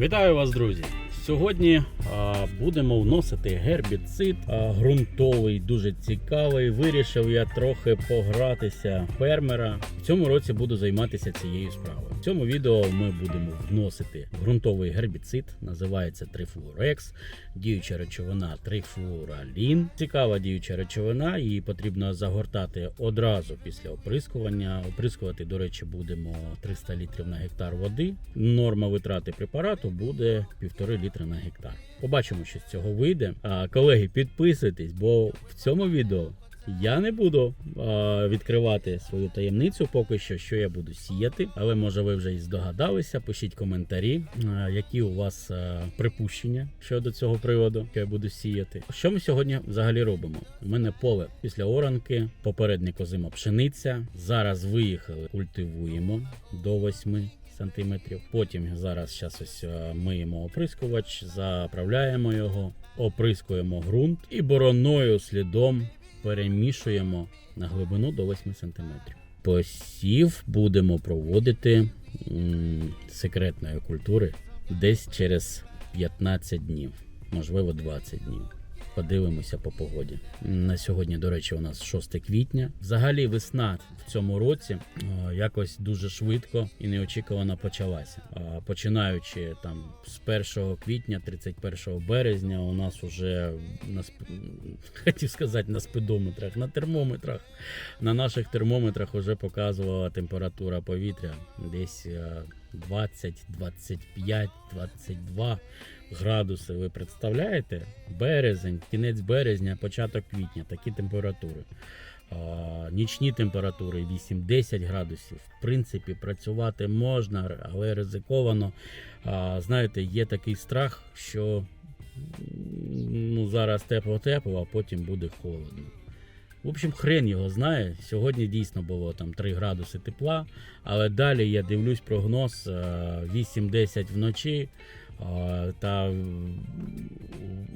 Вітаю вас, друзі! Сьогодні а, будемо вносити гербіцид а, ґрунтовий, дуже цікавий. Вирішив я трохи погратися фермера. В цьому році буду займатися цією справою. В цьому відео ми будемо вносити ґрунтовий гербіцид, називається трифлорекс, діюча речовина трифлуралін. Цікава діюча речовина, її потрібно загортати одразу після оприскування. Оприскувати, до речі, будемо 300 літрів на гектар води. Норма витрати препарату буде 1,5 літра на гектар. Побачимо, що з цього вийде. А, колеги, підписуйтесь, бо в цьому відео я не буду а, відкривати свою таємницю поки що, що я буду сіяти. Але може ви вже і здогадалися. Пишіть коментарі, а, які у вас а, припущення щодо цього приводу, що я буду сіяти. Що ми сьогодні взагалі робимо? У мене поле після оранки, попередник озима пшениця. Зараз виїхали, культивуємо до 8 сантиметрів. Потім зараз щас ось миємо оприскувач, заправляємо його, оприскуємо ґрунт і бороною слідом перемішуємо на глибину до 8 см. Посів будемо проводити м, секретної культури десь через 15 днів, можливо 20 днів. Подивимося по погоді. На сьогодні, до речі, у нас 6 квітня. Взагалі, весна в цьому році е, якось дуже швидко і неочікувано почалася. Е, Починаючи там з 1 квітня, 31 березня, у нас уже на хотів сказати на спидометрах, на термометрах. На наших термометрах вже показувала температура повітря десь е, 20, 25, 22 градуси. Ви представляєте? Березень, кінець березня, початок квітня, такі температури. Нічні температури 8-10 градусів. В принципі, працювати можна, але ризиковано. Знаєте, є такий страх, що ну, зараз тепло-тепло, а потім буде холодно. В общем, хрен його знає. Сьогодні дійсно було там 3 градуси тепла, але далі я дивлюсь прогноз е, 8-10 вночі. Та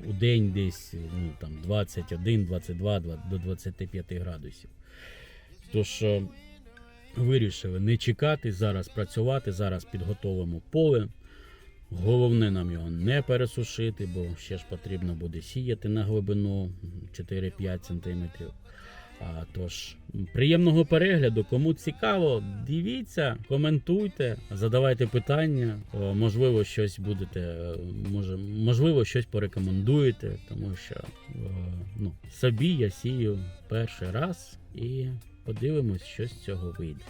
у день десь ну, там 21, 22 два- до 25 градусів. Тож е, вирішили не чекати, зараз працювати, зараз підготовимо поле. Головне нам його не пересушити, бо ще ж потрібно буде сіяти на глибину 4-5 см. А, тож, приємного перегляду. Кому цікаво, дивіться, коментуйте, задавайте питання. О, можливо, щось будете, е, може, можливо, щось порекомендуєте, тому що е, ну, собі я сію перший раз і подивимось, що з цього вийде.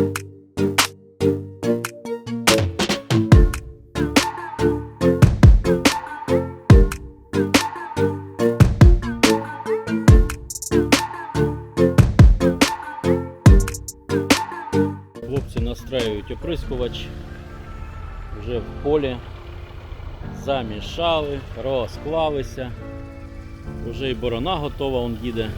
Хлопці настраюють оприскувач вже в полі. Замішали, розклалися. Вже і борона готова, он їде.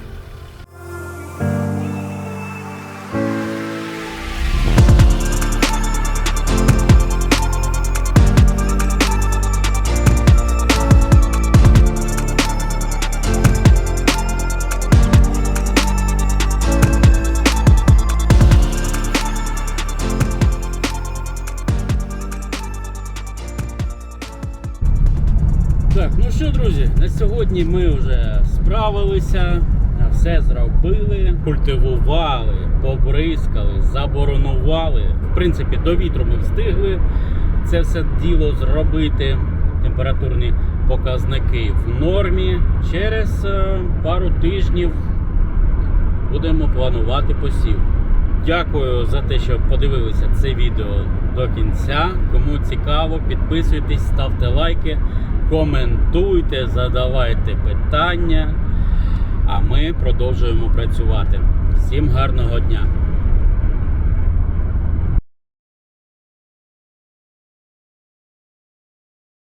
Так, ну що, друзі, на сьогодні ми вже справилися, все зробили, культивували, побризкали, заборонували. В принципі, до вітру ми встигли це все діло зробити. Температурні показники в нормі. Через е, пару тижнів будемо планувати посів. Дякую за те, що подивилися це відео до кінця. Кому цікаво, підписуйтесь, ставте лайки, коментуйте, задавайте питання. А ми продовжуємо працювати. Всім гарного дня!